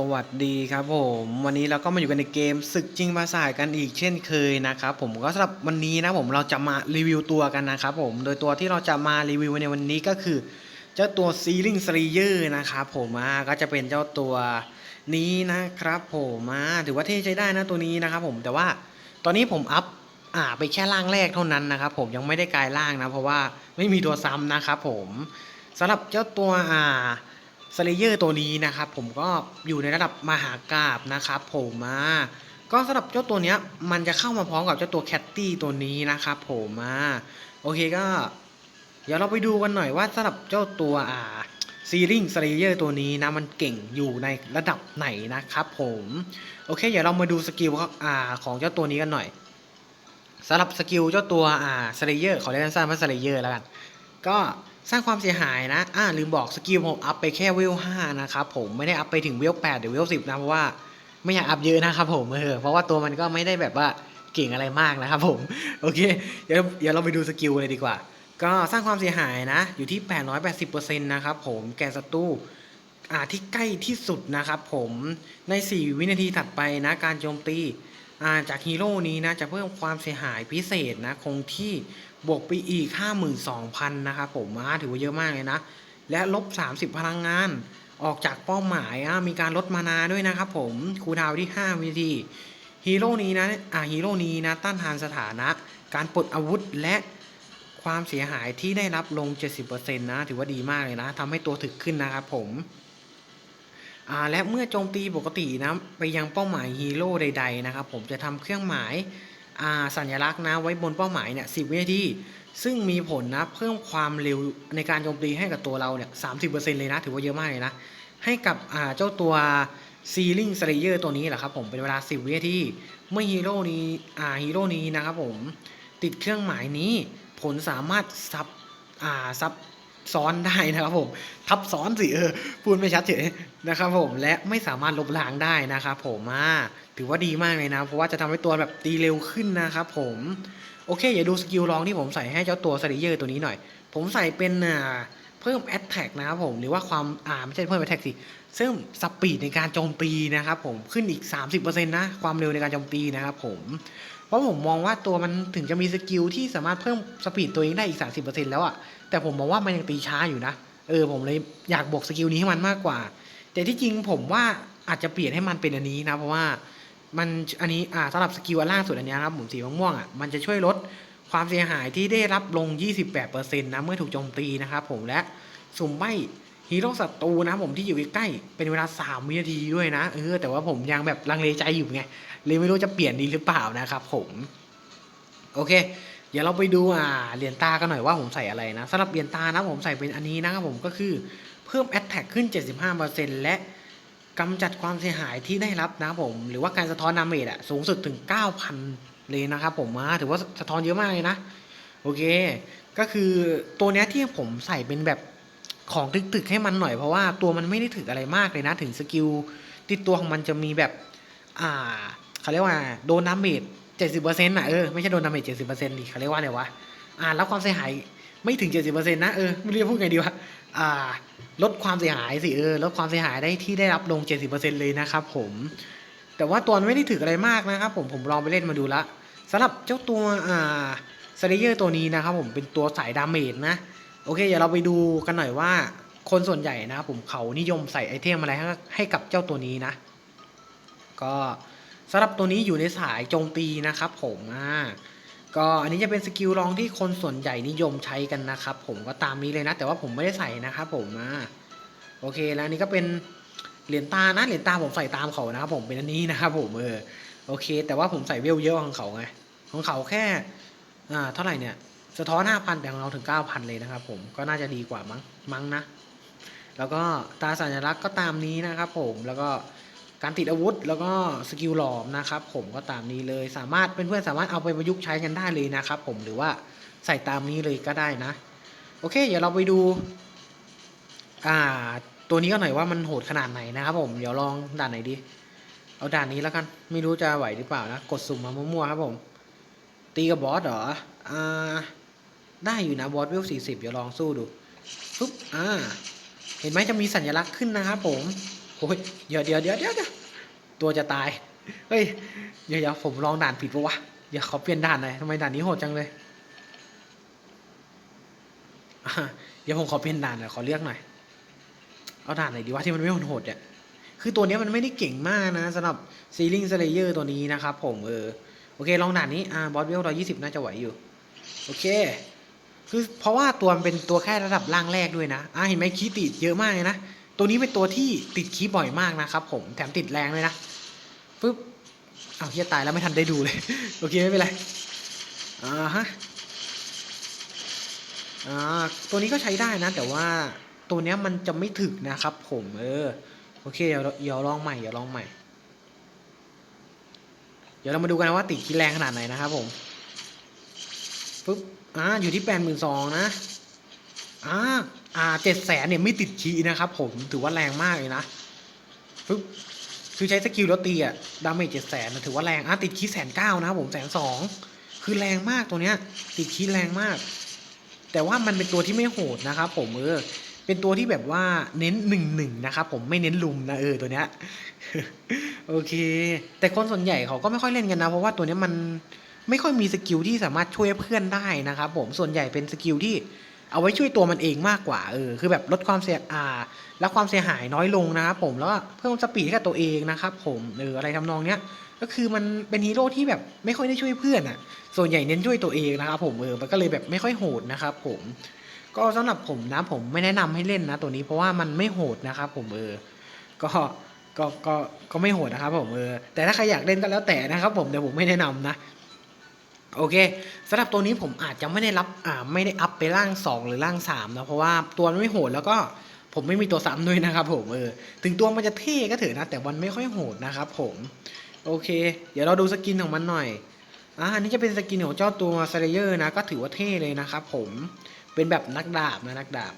สวัสดีครับผมวันนี้เราก็มาอยู่กันในเกมศึกจริงภาษากันอีกเช่นเคยนะครับผมก็สำหรับวันนี้นะผมเราจะมารีวิวตัวกันนะครับผมโดยตัวที่เราจะมารีวิวในวันนี้ก็คือ เจ้าตัวซีลิงสลีเยอร์นะครับผมอ่าก็จะเป็นเจ้าตัวนี้นะครับผมอ่าถือว่าเท่ใช้ได้นะตัวนี้นะครับผมแต่ว่าตอนนี้ผมอัพอ่าไปแค่ล่างแรกเท่านั้นนะครับผมยังไม่ได้กลายล่างนะเพราะว่าไม่มีตัวซ้ำนะครับผมสำหรับเจ้าตัวอ่า สเลเยอร์ตัวนี้นะครับผมก็อยู่ในระดับมหากราบนะครับผมมาก็สำหรับเจ้าตัวเนี้ยมันจะเข้ามาพร้อมกับเจ้าตัวแคตตี้ตัวนี้นะครับผมมาโอเคก็ เดี๋ยวเราไปดูกันหน่อยว่าสำหรับเจ้าตัวอ่าซีริงสเลเยอร์ตัวนี้นะมันเก่งอยู่ในระดับไหนนะครับผมโอเค เดี๋ยวเรามาดูสกิลอ่าของเจ้าตัวนี้กันหน่อยสำหรับสกิลเจ้าตัวอ่าสเลเยอร์ขอเรียกสั้นๆว่าสเลเยอร์แล้วกันก็ สร้างความเสียหายนะ อ่าลืมบอกสกิลผมอัพไปแค่เวล5นะครับผมไม่ได้อัพไปถึงเวล8หรือเวล10นะเพราะว่าไม่อยากอัพเยอะนะครับผมเออเพราะว่าตัวมันก็ไม่ได้แบบว่าเก่งอะไรมากนะครับผมโอเคเดี๋ยวเดี๋ยวเราไปดูสกิลเลยดีกว่า ก็สร้างความเสียหายนะ อยู่ที่ 880%นะครับผมแก่ศัตรูอ่าที่ใกล้ที่สุดนะครับผมใน 4 วินาทีถัดไปนะการโจมตีอ่าจากฮีโร่นี้นะจะเพิ่มความเสียหายพิเศษนะคงที่ บวกไปอีก 52,000 นะครับผมอ่าถือว่าเยอะมากเลยนะ และลบ 30 พลังงาน ออกจากเป้าหมายมีการลดมานาด้วยนะครับผมคูดาวที่ 5 วินาทีฮีโร่นี้นะอ่าฮีโร่นี้นะต้านทานสถานะ การปลดอาวุธและความเสียหายที่ได้รับลง 70%นะถือว่าดีมากเลยนะทำให้ตัวถึกขึ้นนะครับผมอ่าและเมื่อโจมตีปกตินะไปยังเป้าหมายฮีโร่ใด ๆ นะครับผมจะทำเครื่องหมาย สัญลักษณ์นะไว้บนเป้าหมายเนี่ยสิวินาทีซึ่งมีผลนะเพิ่มความเร็วในการโจมตีให้กับตัวเราเนี่ยสามสิบเปอร์เซ็นต์เลยนะ ถือว่าเยอะมากเลยนะ ให้กับเจ้าตัวซีลิงสเลเยอร์ตัวนี้แหละครับผมเป็นเวลา 10 วินาทีเมื่อฮีโร่นี้อ่าฮีโร่นี้นะครับผมติดเครื่องหมายนี้ผลสามารถซับอ่าซับ ซ้อนได้นะครับผม ทับซ้อนสิเออพูดไม่ชัดเฉยนะครับผมและไม่สามารถลบล้างได้นะครับผมอ่าถือว่าดีมากเลยนะ เพราะว่าจะทำให้ตัวแบบตีเร็วขึ้นนะครับผมโอเคอย่าดูสกิลลองที่ผมใส่ให้เจ้าตัวสลีเยอร์ตัวนี้หน่อย ผมใส่เป็นอ่าเพิ่มแอตแทกนะครับผมหรือว่าความอ่าไม่ใช่เพิ่มแอตแทกสิซึ่งสปีดในการโจมตีนะครับผมขึ้นอีก 30%นะความเร็วในการโจมตีนะครับผม ราะผมมองว่าตัวมันถึงจะมีสกิลที่สามารถเพิ่มสปีดตัวเองได้อีก 30%แล้วอะแต่ผมมองว่ามันยังตีช้าอยู่นะ เออผมเลยอยากบวกสกิลนี้ให้มันมากกว่า แต่ที่จริงผมว่าอาจจะเปลี่ยนให้มันเป็นอันนี้นะ เพราะว่ามันอันนี้อ่าสำหรับสกิลอันล่างสุดอันนี้ครับผมสีม่วงๆอะมันจะช่วยลดความเสียหายที่ได้รับลง 28%นะเมื่อถูกโจมตีนะครับผมและสุ่มใบ ฮีโร่ศัตรูนะผมที่อยู่ใกล้ๆเป็นเวลา 3 วินาทีด้วยนะเออแต่ว่าผมยังแบบลังเลใจอยู่ไงเลยไม่รู้จะเปลี่ยนดีหรือเปล่านะครับผมโอเค เดี๋ยวเราไปดูอ่าเหรียญตากันหน่อยว่าผมใส่อะไรนะสำหรับเหรียญตานะผมใส่เป็นอันนี้นะครับผมก็คือเพิ่ม a t t a c ขึ้น 75%และกำจัดความเสียหายที่ได้รับนะครับผม หรือว่าการสะท้อนดาเมจอะสูงสุดถึง 9,000 เลยนะครับผมมาถือว่าสะท้อนเยอะมากเลยนะ โอเค ก็คือตัวเนี้ยที่ผมใส่เป็นแบบ ของตึกๆให้มันหน่อยเพราะว่าตัวมันไม่ได้ถึกอะไรมากเลยนะถึงสกิลติดตัวของมันจะมีแบบ อ่าเขาเรียกว่าโดนดาเมจเจ็ดสิบเปอร์เซ็นต์ะเออไม่ใช่โดนดาเมจเจ็ดสิบเปอร์เซ็นต์ดิเขาเรียกว่าอะไรวะอ่าแล้วความเสียหายไม่ถึงเจ็ดสิบเปอร์เซ็นต์นะเออไม่รู้จะพูดไงดีวะอ่าลดความเสียหายสิเออลดความเสียหายได้ที่ได้รับลงเจ็ดสิบเปอร์เซ็นต์เลยนะครับผม แต่ว่าตัวไม่ได้ถึกอะไรมากนะครับผมผมลองไปเล่นมาดูละสำหรับเจ้าตัวอ่าสเลเยอร์ตัวนี้นะครับผมเป็นตัวสายดาเมจนะ โอเค เดี๋ยวเราไปดูกันหน่อยว่า คนส่วนใหญ่นะครับผมเขานิยมใส่ไอเทมอะไรให้ให้กับเจ้าตัวนี้นะ ก็สำหรับตัวนี้อยู่ในสายโจมตีนะครับ ผมอ่าก็อันนี้จะเป็นสกิลลองที่คนส่วนใหญ่นิยมใช้กันนะครับ ผมก็ตามนี้เลยนะ แต่ว่าผมไม่ได้ใส่นะครับผมอ่าโอเคแล้วอันนี้ก็เป็นเหรียญตานะเหรียญตาผมใส่ตามเขานะครับผมเป็นอันนี้นะครับผมเออโอเค แต่ว่าผมใส่เวลเยอะของเขาไงของเขาแค่อ่าเท่าไหร่เนี่ย สะท้อนห้าพันแต่ของเราถึงเก้าพันเลยนะครับผมก็น่าจะดีกว่ามั้งมั้งนะ แล้วก็ตาสัญลักษณ์ก็ตามนี้นะครับผมแล้วก็การติดอาวุธแล้วก็สกิลหลอมนะครับผมก็ตามนี้เลยสามารถเพื่อนๆสามารถเอาไปประยุกต์ใช้กันได้เลยนะครับผมหรือว่าใส่ตามนี้เลยก็ได้นะ โอเค เดี๋ยวเราไปดูอ่าตัวนี้ก็หน่อยว่ามันโหดขนาดไหนนะครับผมเดี๋ยวลองด่านไหนดีเอาด่านนี้แล้วกัน ไม่รู้จะไหวหรือเปล่านะ กดสุ่มมามั่วๆครับผม ตีกับบอสเหรออ่า ได้อยู่นะบอสเวลสี่สิบเดี๋ยวลองสู้ดูปุ๊บอ่า เห็นไหมจะมีสัญลักษณ์ขึ้นนะครับผมโอ้ยเดี๋ยวเดี๋ยวเดี๋ยวเดี๋ยวตัวจะตาย เฮ้ย เดี๋ยวเดี๋ยวผมลองด่านผิดปะวะเดี๋ยวเขาเปลี่ยนด่านหน่อยทำไมด่านนี้โหดจังเลยอะเดี๋ยวผมขอเปลี่ยนด่านหน่อยขอเลือกหน่อย เอาด่านไหนดีวะที่มันไม่โหดเนี่ยคือตัวนี้มันไม่ได้เก่งมากนะสำหรับซีลิงสเลเยอร์ตัวนี้นะครับผมเออ โอเค ลองด่านนี้ อ่าบอสเวลร้อยยี่สิบน่าจะไหวอยู่ โอเค คือเพราะว่าตัวมันเป็นตัวแค่ระดับล่างแรกด้วยนะอ่าเห็นไหมคีติดเยอะมากเลยนะ ตัวนี้เป็นตัวที่ติดคีบ่อยมากนะครับผม แถมติดแรงเลยนะปึ๊บเอาเฮียตายแล้วไม่ทันได้ดูเลย โอเคไม่เป็นไร อ่าฮะ อ่า ตัวนี้ก็ใช้ได้นะ แต่ว่าตัวเนี้ยมันจะไม่ถึกนะครับผมเออ โอเคเดี๋ยวเดี๋ยวลองใหม่เดี๋ยวลองใหม่ เดี๋ยวเรามาดูกันนะว่าติดคีแรงขนาดไหนนะครับผมปึ๊บ อ่าอยู่ที่แปดหมื่นสองนะอ่าอ่าเจ็ดแสนเนี่ยไม่ติดคีนะครับผมถือว่าแรงมากเลยนะปึ๊บคือใช้สกิลแล้วตีอะดาเมจเจ็ดแสนถือว่าแรงอะติดคีแสนเก้านะครับผมแสนสองคือแรงมากตัวเนี้ย ติดคีแรงมาก แต่ว่ามันเป็นตัวที่ไม่โหดนะครับผมเออเป็นตัวที่แบบว่าเน้นหนึ่งหนึ่งนะครับผมไม่เน้นลุมนะเออตัวเนี้ยโอเค แต่คนส่วนใหญ่เขาก็ไม่ค่อยเล่นกันนะ เพราะว่าตัวเนี้ยมัน ไม่ค่อยมีสกิลที่สามารถช่วยเพื่อนได้นะครับผมส่วนใหญ่เป็นสกิลที่เอาไว้ช่วยตัวมันเองมากกว่าเออคือแบบลดความเสียอ่าและความเสียหายน้อยลงนะครับผมแล้วก็เพิ่มสปีดให้กับตัวเองนะครับผมเอออะไรทำนองเนี้ยก็คือมันเป็นฮีโร่ที่แบบไม่ค่อยได้ช่วยเพื่อนอะ ส่วนใหญ่เน้นช่วยตัวเองนะครับผมเออมันก็เลยแบบไม่ค่อยโหดนะครับผมก็สำหรับผมนะผมไม่แนะนำให้เล่นนะ ตัวนี้เพราะว่ามันไม่โหดนะครับผมเออก็ก็ก็ก็ไม่โหดนะครับผมเออแต่ถ้าใครอยากเล่นก็แล้วแต่นะครับผมแต่ผมไม่แนะนำนะ โอเคสำหรับตัวนี้ผมอาจจะไม่ได้รับอ่าไม่ได้อัพไปร่าง 2 หรือร่าง3นะเพราะว่าตัวมันไม่โหดแล้วก็ผมไม่มีตัวซ้ำด้วยนะครับผมเออถึงตัวมันจะเท่ก็เถอะนะแต่มันไม่ค่อยโหดนะครับผมโอเค เดี๋ยวเราดูสกินของมันหน่อยอ่าอันนี้จะเป็นสกินของเจ้าตัวซเลเยอร์นะก็ถือว่าเท่เลยนะครับผมเป็นแบบนักดาบนะนักดาบ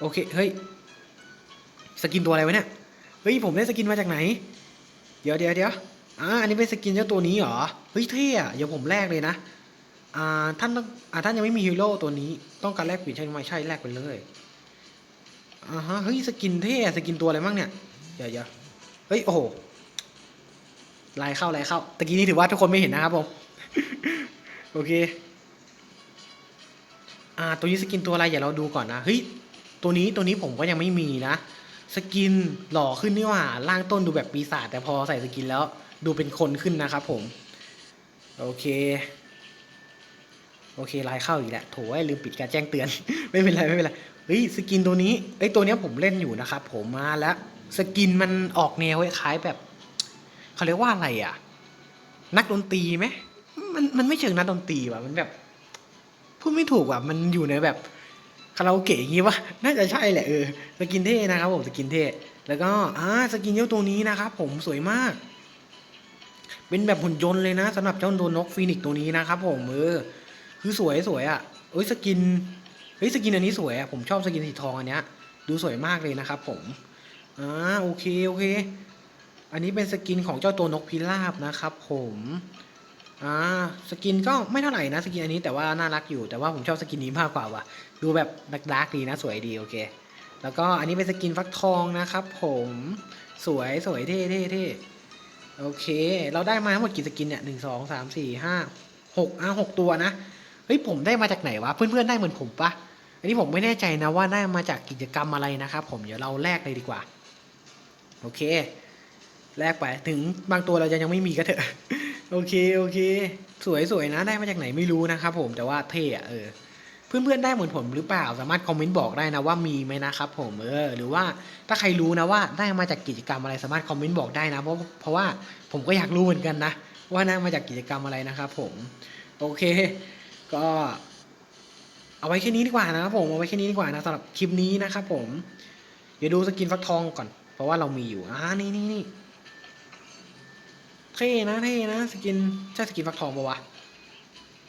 โอเคเฮ้ยสกินตัวอะไรวะเนี่ยเฮ้ยผมได้สกินมาจากไหน เดี๋ยวเดี๋ยวเดี๋ยว อ่าอันนี้เป็นสกินเจ้าตัวนี้เหรอ เฮ้ยเท่อะเดี๋ยวผมแลกเลยนะ อ่าท่านต้องอ่าท่านยังไม่มีฮีโร่ตัวนี้ ต้องการแลกเปลี่ยนใช่ไหมใช่แลกไปเลยอ่าฮะเฮ้ยสกินเท่สกินตัวอะไรบ้างเนี่ยเดี๋ยวเดี๋ยวเฮ้ยโอ้โหลายเข้าลายเข้าตะกี้นี้ถือว่าทุกคนไม่เห็นนะครับผมโอเค อ่า ตัวนี้สกินตัวอะไรอย่าเราดูก่อนนะ เฮ้ย ตัวนี้ตัวนี้ผมก็ยังไม่มีนะ สกินหล่อขึ้นนี่หว่าร่างต้นดูแบบปีศาจแต่พอใส่สกินแล้ว ดูเป็นคนขึ้นนะครับผม โอเค โอเคลายเข้าอีกแล้วโถไอ้ลืมปิดการแจ้งเตือน ไม่เป็นไรไม่เป็นไรเฮ้ยสกินตัวนี้เอ้ตัวเนี้ยผมเล่นอยู่นะครับผมมาแล้วสกินมันออกแนวคล้ายแบบเขาเรียกว่าอะไรอะ นักดนตรีไหมมันมันไม่เชิงนักดนตรีว่ะมันแบบพูดไม่ถูกว่ะมันอยู่ในแบบคาราโอเกะอย่างงี้วะน่าจะใช่แหละเออสกินเท่นะครับผมสกินเท่แล้วก็อ่าสกินเจ้าตัวนี้นะครับผมสวยมาก เป็นแบบหุ่นยนต์เลยนะสำหรับเจ้าตัวนกฟีนิกตัวนี้นะครับผมเออคือสวยสวยอะเอ้ยสกินเฮ้ยสกินอันนี้สวยอะผมชอบสกินสีทองอันเนี้ยดูสวยมากเลยนะครับผมอ่าโอเคโอเค อันนี้เป็นสกินของเจ้าตัวนกพิราบนะครับ ผมอ่าสกินก็ไม่เท่าไหร่นะสกินอันนี้แต่ว่าน่ารักอยู่แต่ว่าผมชอบสกินนี้มากกว่าว่ะดูแบบดักดาร์กดีนะสวยดีโอเค แล้วก็อันนี้เป็นสกินฟักทองนะครับ ผมสวยสวยเท่เท่เท่ โอเค เราได้มาทั้งหมดกี่สกินเนี่ยหนึ่งสองสามสี่ห้าหกอะหกตัวนะ เฮ้ย ผมได้มาจากไหนวะ เพื่อนๆ ได้เหมือนผมปะอันนี้ผมไม่แน่ใจนะว่าได้มาจากกิจกรรมอะไรนะครับผม เดี๋ยวเราแลกเลยดีกว่า โอเค แลกไป ถึงบางตัวเราจะยังไม่มีก็เถอะ โอเค โอเค สวยสวยนะ ได้มาจากไหนไม่รู้นะครับผม แต่ว่าเท่อะเออ เพื่อนๆได้เหมือนผมหรือเปล่าสามารถคอมเมนต์บอกได้นะว่ามีไหมนะครับผมเออหรือว่าถ้าใครรู้นะว่าได้มาจากกิจกรรมอะไรสามารถคอมเมนต์บอกได้นะเพราะเพราะว่าผมก็อยากรู้เหมือนกันนะว่าได้มาจากกิจกรรมอะไรนะครับผมโอเค ก็เอาไว้แค่นี้ดีกว่านะครับผมเอาไว้แค่นี้ดีกว่านะสำหรับคลิปนี้นะครับผมเดี๋ยวดูสกินฟักทองก่อน เพราะว่าเรามีอยู่อ่านี่นี่นี่เท่นะเท่นะสกินใช่สกินฟักทองปะวะ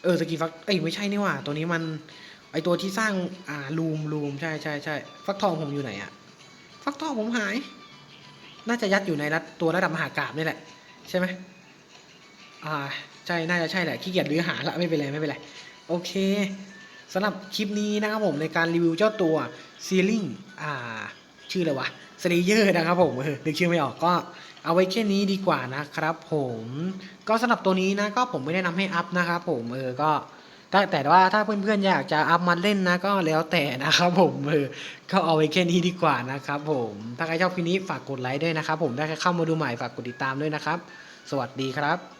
เออสกินฟักเอ้ยไม่ใช่นี่หว่าตัวนี้มัน ไอตัวที่สร้างอ่าลูมลูมใช่ใช่ใช่ฟักทองผมอยู่ไหนอะฟักทองผมหาย น่าจะยัดอยู่ในรัดตัวระดับมหากราบนี่แหละ ใช่ไหมอ่าใช่น่าจะใช่แหละขี้เกียจรื้อหาละไม่เป็นไรไม่เป็นไรโอเคสำหรับคลิปนี้นะครับผมในการรีวิวเจ้าตัวซีลิงอ่า ชื่ออะไรวะสเลเยอร์นะครับผมเออนึกชื่อไม่ออกก็เอาไว้แค่นี้ดีกว่านะครับผม ก็สำหรับตัวนี้นะก็ผมไม่แนะนำให้อัพนะครับผมเออก็ แต่แต่ว่าถ้าเพื่อนๆอยากจะอัพมาเล่นนะก็แล้วแต่นะครับผมเออก็เอาไว้แค่นี้ดีกว่านะครับผมถ้าใครชอบคลิปนี้ฝากกดไลค์ด้วยนะครับผมถ้าใครเข้ามาดูใหม่ฝากกดติดตามด้วยนะครับ สวัสดีครับ